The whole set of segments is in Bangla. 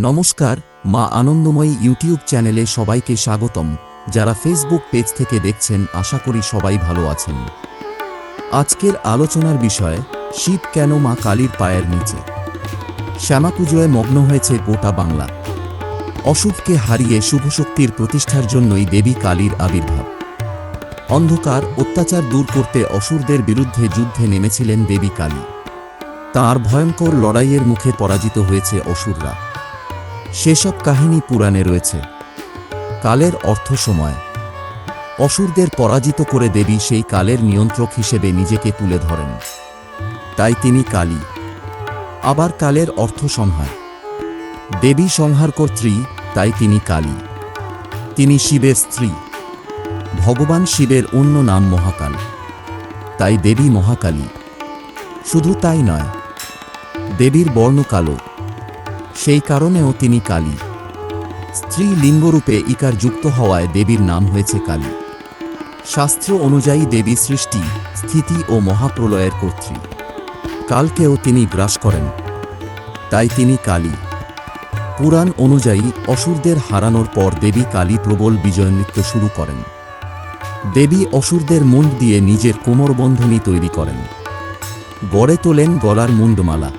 নমস্কার, মা আনন্দময়ী ইউটিউব চ্যানেলে সবাইকে স্বাগতম। যারা ফেসবুক পেজ থেকে দেখছেন, আশা করি সবাই ভালো আছেন। আজকের আলোচনার বিষয়, শীত কেন মা কালীর পায়ের নিচে? শ্যামা পুজোয় মগ্ন হয়েছে গোটা বাংলা। অশুভকে হারিয়ে শুভশক্তির প্রতিষ্ঠার জন্যই দেবী কালীর আবির্ভাব। অন্ধকার, অত্যাচার দূর করতে অসুরদের বিরুদ্ধে যুদ্ধে নেমেছিলেন দেবী কালী। তাঁর ভয়ঙ্কর লড়াইয়ের মুখে পরাজিত হয়েছে অসুররা। সেসব কাহিনী পুরাণে রয়েছে। কালের অর্থ সময় অসুরদের পরাজিত করে দেবী সেই কালের নিয়ন্ত্রক হিসেবে নিজেকে তুলে ধরেন। তাই তিনি কালী। আবার কালের অর্থ সংহার দেবী সংহারকর্ত্রী তাই তিনি কালী। তিনি শিবের স্ত্রী। ভগবান শিবের অন্য নাম মহাকাল। তাই দেবী মহাকালী। শুধু তাই নয়, দেবীর বর্ণ কালো। সেই কারণেও তিনি কালী। স্ত্রী লিঙ্গরূপে ইকার যুক্ত হওয়ায় দেবীর নাম হয়েছে কালী। শাস্ত্র অনুযায়ী দেবী সৃষ্টি স্থিতি ও মহাপ্রলয়ের কর্ত্রী। কালকেও তিনি গ্রাস করেন। তাই তিনি কালী। পুরাণ অনুযায়ী অসুরদের হারানোর পর দেবী কালী প্রবল বিজয় নৃত্য শুরু করেন। দেবী অসুরদের মুন্ড দিয়ে নিজের কোমরবন্ধনী তৈরি করেন। গড়ে তোলেন গলার মুন্ডমালা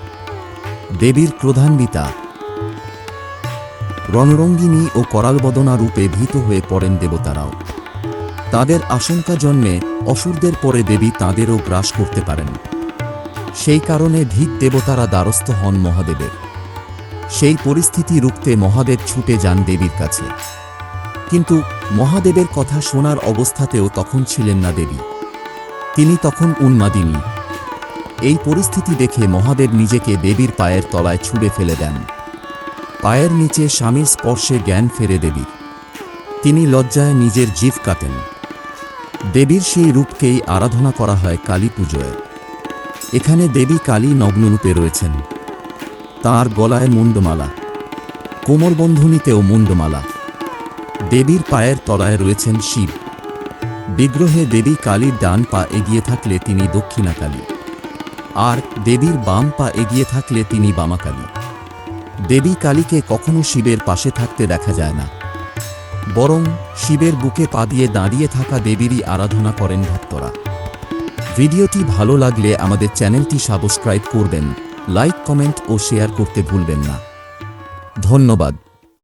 দেবীর প্রধানবিতা রণরঙ্গিনী ও করালবদনা রূপে ভীত হয়ে পড়েন দেবতারাও। তাদের আশঙ্কা জন্মে অসুরদের পরে দেবী তাঁদেরও গ্রাস করতে পারেন। সেই কারণে ভীত দেবতারা দ্বারস্থ হন মহাদেবের। সেই পরিস্থিতি রুখতে মহাদেব ছুটে যান দেবীর কাছে। কিন্তু মহাদেবের কথা শোনার অবস্থাতেও তখন ছিলেন না দেবী। তিনি তখন উন্মাদিনী। এই পরিস্থিতি দেখে মহাদেব নিজেকে দেবীর পায়ের তলায় ছুঁড়ে ফেলে দেন। পায়ের নিচে স্বামীর স্পর্শে জ্ঞান ফেরে দেবীর তিনি লজ্জায় নিজের জিভ কাটেন। দেবীর সেই রূপকেই আরাধনা করা হয় কালী পুজোয়। এখানে দেবী কালী নগ্নরূপে রয়েছেন। তাঁর গলায় মুন্ডমালা কোমরবন্ধনীতেও মুন্ডমালা দেবীর পায়ের তলায় রয়েছেন শিব। বিগ্রহে দেবী কালীর ডান পা এগিয়ে থাকলে তিনি দক্ষিণা কালী আর দেবীর বাম পা এগিয়ে থাকলে তিনি বামাকালী। দেবী কালীকে কখনো শিবের পাশে থাকতে দেখা যায় না। বরং শিবের বুকে পা দিয়ে দাঁড়িয়ে থাকা দেবীরই আরাধনা করেন ভক্তরা। ভিডিওটি ভালো লাগলে আমাদের চ্যানেলটি সাবস্ক্রাইব করবেন, লাইক, কমেন্ট ও শেয়ার করতে ভুলবেন না। ধন্যবাদ।